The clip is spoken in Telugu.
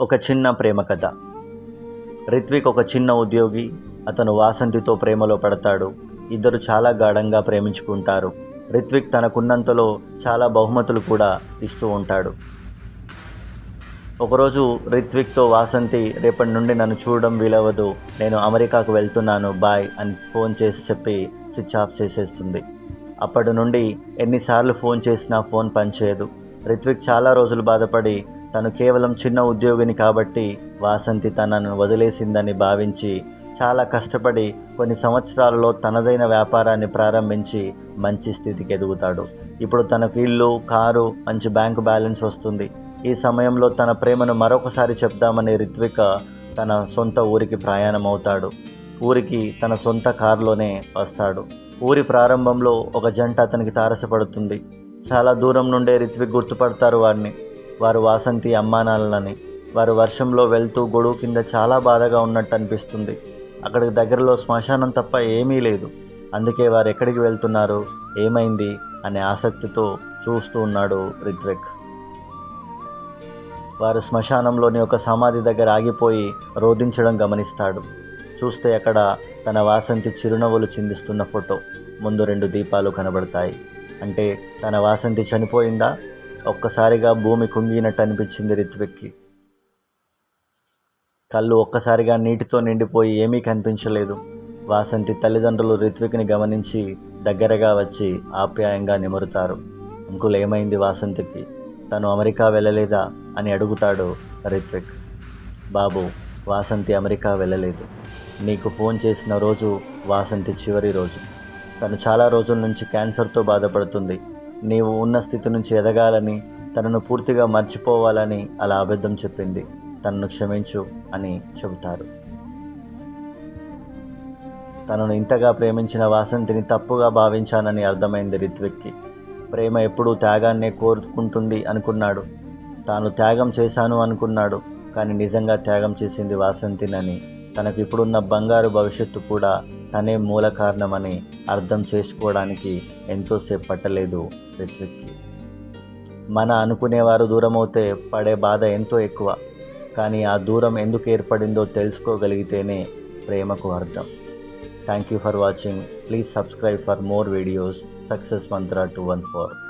ఒక చిన్న ప్రేమ కథ. రిత్విక్ ఒక చిన్న ఉద్యోగి అతను వాసంతితో ప్రేమలో పడతాడు. ఇద్దరు చాలా గాఢంగా ప్రేమించుకుంటారు. రిత్విక్ తనకున్నంతలో చాలా బహుమతులు కూడా ఇస్తూ ఉంటాడు. ఒకరోజు రిత్విక్తో వాసంతి రేపటి నుండి నన్ను చూడడం వీలవ్వదు. నేను అమెరికాకు వెళ్తున్నాను. బాయ్ అని ఫోన్ చేసి చెప్పి స్విచ్ ఆఫ్ చేసేస్తుంది. అప్పటి నుండి ఎన్నిసార్లు ఫోన్ చేసినా ఫోన్ పనిచేయదు. రిత్విక్ చాలా రోజులు బాధపడి తను కేవలం చిన్న ఉద్యోగిని కాబట్టి వాసంతి తనను వదిలేసిందని భావించి చాలా కష్టపడి కొన్ని సంవత్సరాలలో తనదైన వ్యాపారాన్ని ప్రారంభించి మంచి స్థితికి ఎదుగుతాడు. ఇప్పుడు తనకు ఇల్లు కారు మంచి బ్యాంకు బ్యాలెన్స్ వస్తుంది. ఈ సమయంలో తన ప్రేమను మరొకసారి చెప్దామని రిత్విక తన సొంత ఊరికి ప్రయాణం అవుతాడు ఊరికి తన సొంత కారులోనే వస్తాడు. ఊరి ప్రారంభంలో ఒక జంట అతనికి తారసపడుతుంది. చాలా దూరం నుండే రిత్విక్ గుర్తుపడతారు వారిని. వారు వాసంతి అమ్మానాన్నలని వారు వర్షంలో వెళ్తూ గొడుగు కింద చాలా బాధగా ఉన్నట్టు అనిపిస్తుంది. అక్కడికి దగ్గరలో శ్మశానం తప్ప ఏమీ లేదు. అందుకే వారు ఎక్కడికి వెళ్తున్నారు? ఏమైంది? అనే ఆసక్తితో చూస్తూ ఉన్నాడు రిత్విక్ వారు శ్మశానంలోని ఒక సమాధి దగ్గర ఆగిపోయి రోధించడం గమనిస్తాడు. చూస్తే అక్కడ తన వాసంతి చిరునవ్వులు చిందిస్తున్న ఫోటో. ముందు రెండు దీపాలు కనబడతాయి. అంటే తన వాసంతి చనిపోయిందా? ఒక్కసారిగా భూమి కుంగినట్టు అనిపించింది రిత్విక్కి. కళ్ళు ఒక్కసారిగా నీటితో నిండిపోయి ఏమీ కనిపించలేదు. వాసంతి తల్లిదండ్రులు రిత్విక్ని గమనించి దగ్గరగా వచ్చి ఆప్యాయంగా నిమురుతారు. అంకుల్ ఏమైంది వాసంతికి? తను అమెరికా వెళ్ళలేదా? అని అడుగుతాడు రిత్విక్. బాబు వాసంతి అమెరికా వెళ్ళలేదు. నీకు ఫోన్ చేసిన రోజు వాసంతి చివరి రోజు. తను చాలా రోజుల నుంచి క్యాన్సర్తో బాధపడుతుంది. నీవు ఉన్న స్థితి నుంచి ఎదగాలని తనను పూర్తిగా మర్చిపోవాలని అలా అబద్ధం చెప్పింది. తనను క్షమించు అని చెబుతారు. తనను ఇంతగా ప్రేమించిన వాసంతిని తప్పుగా భావించానని అర్థమైంది రిత్విక్కి. ప్రేమ ఎప్పుడూ త్యాగాన్నే కోరుకుంటుంది అనుకున్నాడు. తాను త్యాగం చేశాను అనుకున్నాడు కానీ నిజంగా త్యాగం చేసింది వాసంతినని తనకు ఇప్పుడున్న బంగారు భవిష్యత్తు కూడా తనే మూల కారణమని అర్థం చేసుకోవడానికి ఎంతోసేపు పట్టలేదు రిత్విక్కి. మన అనుకునేవారు దూరమవుతే పడే బాధ ఎంతో ఎక్కువ. కానీ ఆ దూరం ఎందుకు ఏర్పడిందో తెలుసుకోగలిగితేనే ప్రేమకు అర్థం. Thank you for watching. Please subscribe for more videos. Success mantra two one four.